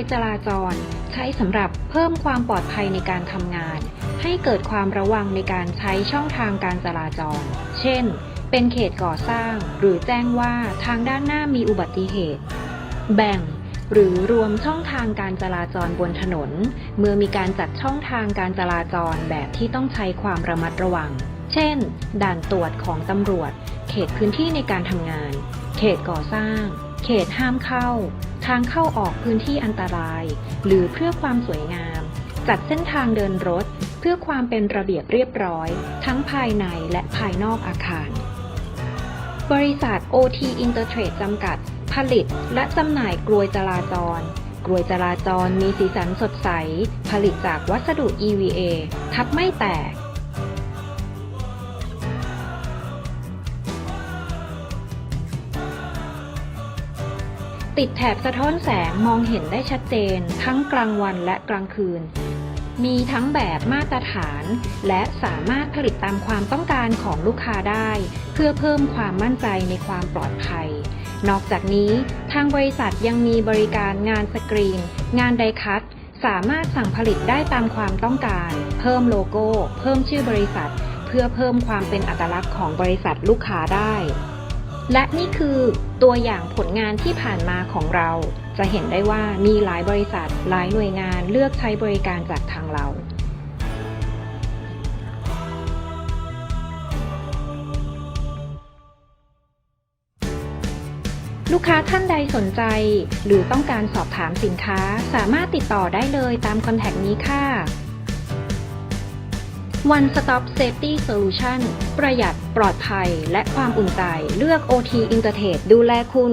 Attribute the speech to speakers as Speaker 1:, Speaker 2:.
Speaker 1: วยจราจร ใช้สำหรับเพิ่มความปลอดภัยในการทำงาน ให้เกิดความระวังในการใช้ช่องทางการจราจร เช่น เป็นเขตก่อสร้าง หรือแจ้งว่าทางด้านหน้ามีอุบัติเหตุ แบ่งหรือรวมช่องทางการจราจรบนถนน เมื่อมีการจัดช่องทางการจราจรแบบที่ต้องใช้ความระมัดระวัง เช่น ด่านตรวจของตำรวจ เขตพื้นที่ในการทำงาน เขตก่อสร้าง เขตห้ามเข้า ทางเข้าออกพื้นที่อันตราย หรือเพื่อความสวยงาม จัดเส้นทางเดินรถ เพื่อความเป็นระเบียบเรียบร้อย ทั้งภายในและภายนอกอาคาร บริษัท OT Intertrade จำกัด ผลิตและจำหน่ายกลวยจราจร กลวยจราจรมีสีสันสดใส ผลิตจากวัสดุ EVA ทับไม่แตก ติดแถบสะท้อนแสงมองเห็นได้ชัดเจน ทั้งกลางวันและกลางคืน มีทั้งแบบมาตรฐาน และสามารถผลิตตามความต้องการของลูกค้าได้ เพื่อเพิ่มความมั่นใจในความปลอดภัย นอกจากนี้ทางบริษัทยังมีบริการงานสกรีน งานไดคัตสามารถสั่งผลิตได้ตามความต้องการ เพิ่มโลโก้ เพิ่มชื่อบริษัท เพื่อเพิ่มความเป็นอัตลักษณ์ของบริษัทลูกค้าได้ และนี่คือตัวอย่างผลงานที่ผ่านมาของเรา จะเห็นได้ว่ามีหลายบริษัทหลายหน่วยงานเลือกใช้บริการจากทางเราลูกค้าท่านใดสนใจ หรือต้องการสอบถามสินค้าสามารถติดต่อได้เลยตามคอนแทคนี้ค่ะ One Stop Safety Solution ประหยัดปลอดภัยและความอุ่นใจ เลือก OT i n t e r t e c h ดูแลคุณ